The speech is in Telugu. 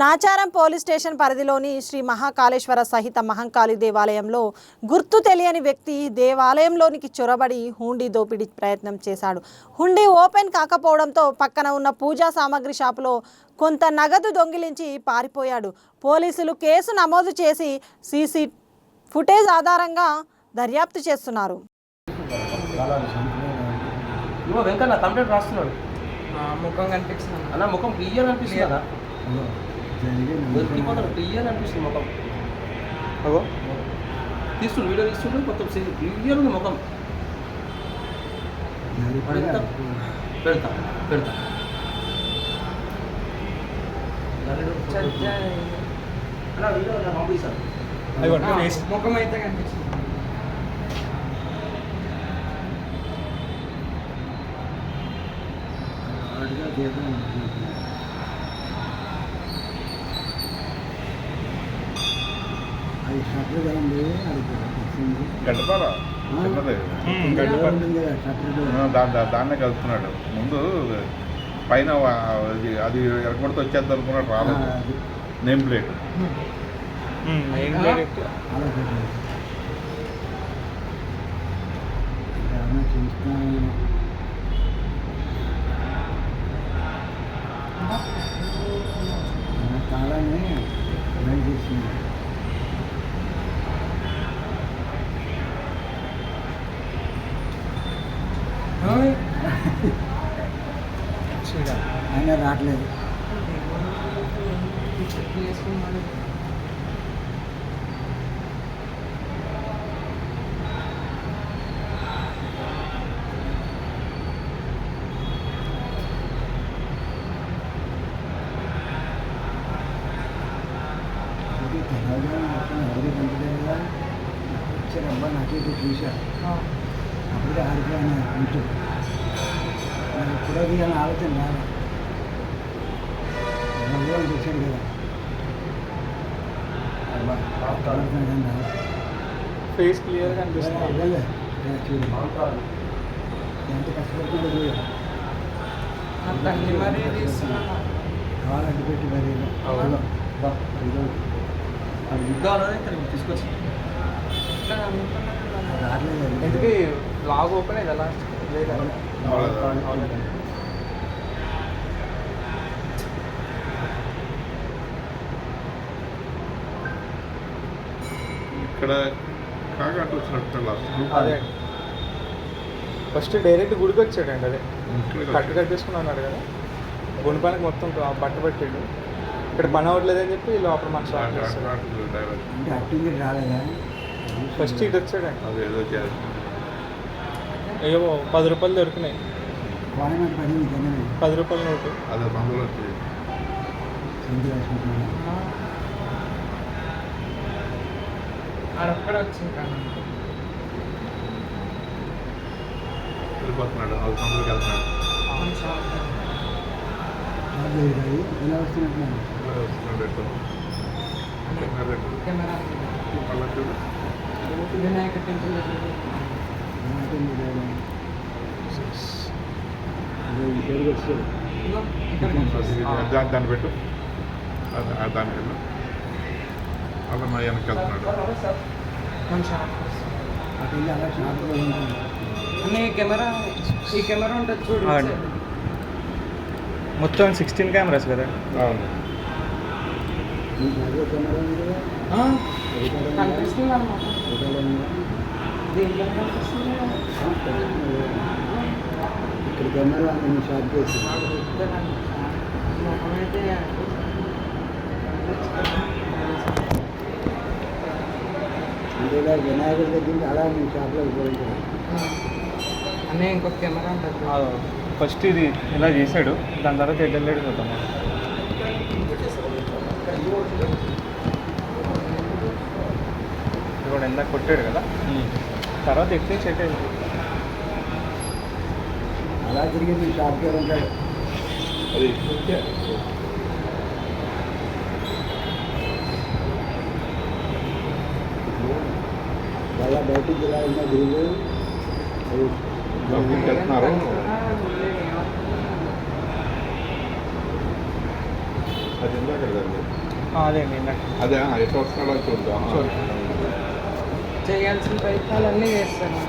నాచారం పోలీస్ స్టేషన్ పరిధిలోని శ్రీ మహాకాళేశ్వర సహిత మహంకాళి దేవాలయంలో గుర్తు తెలియని వ్యక్తి దేవాలయంలోనికి చొరబడి హుండీ దోపిడీ ప్రయత్నం చేశాడు. హుండీ ఓపెన్ కాకపోవడంతో పక్కన ఉన్న పూజా సామాగ్రి షాపులో కొంత నగదు దొంగిలించి పారిపోయాడు. పోలీసులు కేసు నమోదు చేసి సీసీ ఫుటేజ్ ఆధారంగా దర్యాప్తు చేస్తున్నారు. వెంకన్న కంప్లైంట్ రాస్తున్నాడు? ఆ, ముఖం కనిపిస్తుంది. అన్న. ముఖం క్లియర్ అనిపిస్తుంది? కదా దొరికిపోతాడు క్లియర్ అనిపిస్తుంది ముఖం. అగో. తీస్తుండు వీడియో తీస్తుండు మొత్తం క్లియర్ ఉంది ముఖం. పెడతా. పెడతా ఆ, ముఖం అయితే కనిపిస్తుంది. షట్టర్ అది వచ్చింది. షట్టర్ ఆ, దా దా- దాన్నే కలుపుతున్నాడు. ముందు పైన అది అది ఎరగొడితే వచ్చేద్దాం అనుకున్నాడు రాలేదు. Name plate. కాలాన్ని బయట చేసింది అయినా రావట్లేదు. వేసుకున్నాడు ఇది తెల్లగా మొత్తం ఎవరికి పంపలేదు కదా? వచ్చారు అబ్బా నాకు ఇటు కూడా తీయాలని ఆలోచన రాదు వచ్చాడు కదా. ఫేస్ క్లియర్ కనిపిస్తుంది ఎంత కష్టపడుతుందో చూడు. తల్లి మరీ తీస్తున్నాను కాలు అడ్డు పెట్టి మరి అది యుద్ధాలని తీసుకొచ్చి. రావట్లేదు. ఎందుకు లాగ్ ఓపెన్ అయింది అలా లేదా? ఇక్కడ కాకాటు వచ్చినట్టు అదే. ఫస్ట్ డైరెక్ట్ గుడికి వచ్చాడండి అదే. కట్టు కట్టేసుకుని అన్నాడు కదా. గుండె పనికి మొత్తం బట్ట పట్టాడు. ఇక్కడ పని అవ్వట్లేదని చెప్పి లోపల మన షాప్ చేస్తాడు డ్రైవర్ అంటే అట్టింగ్ రాలేదా? ఫస్ట్ ఇటు వచ్చాడండి. అది ఏదో చేయాలి ఏవో పది రూపాయలు దొరికినాయి. పది రూపాయల నోటు. అక్కడ వచ్చింది కానీ వెళ్ళిపోతున్నాడు వెళ్తున్నాడు. షాప్ చేయడాయి ఇలా వస్తున్నట్టున్నాను ఇలా వస్తున్నాడు ఎటు. కెమెరా ఎటు. కెమెరా మళ్ళా చూడు వినాయక టెంపుల్ దగ్గర ఏమంటే మీరు ఇదో ఈ పేరు వచ్చాడు ఇదిగో ఇక్కడ అది ఆ. దాన్ని పెట్టు అలా వెళ్తున్నాడు అటు వెళ్ళి అలా ఉంటాను అన్న ఈ కెమెరా ఈ కెమెరా ఉంటుంది చూడు అవును. మొత్తం సిక్స్టీన్ కెమెరాస్ కదా అవును? కనిపిస్తుంది అన్నమాట? దీంట్లో కనిపిస్తుంది. ఇక్కడ కెమెరా మీ షాప్ చేసి ముఖం అయితే అంటే ఇలా వినాయకుడి దగ్గర నుంచి అలా మీ షాప్లోకి పోయింటారు అన్న ఇంకొక కెమెరా ఉంటుంది. ఫస్ట్ ఇది ఇలా చేశాడు దాని తర్వాత ఎటు వెళ్ళాడు చూద్దాం ఇది కూడా ఎందాక కొట్టాడు కదా. తర్వాత ఎట్లే చెట్టు అలా తిరిగి మీ షాప్ దగ్గర ఉంటాడు అది అలా బయటికి ఇలా ఉన్న గురువు అది లోపలికి వెళ్తున్నారు ఆ, లేదు, ఏమవుతుంది? అది ఇందాక కదండి ఆ, అదే అండి ఇందాక అదే ఎట్లా వస్తున్నాడో చూద్దాం చూద్దాం. చేయాల్సిన ప్రయత్నాలన్నీ చేస్తాను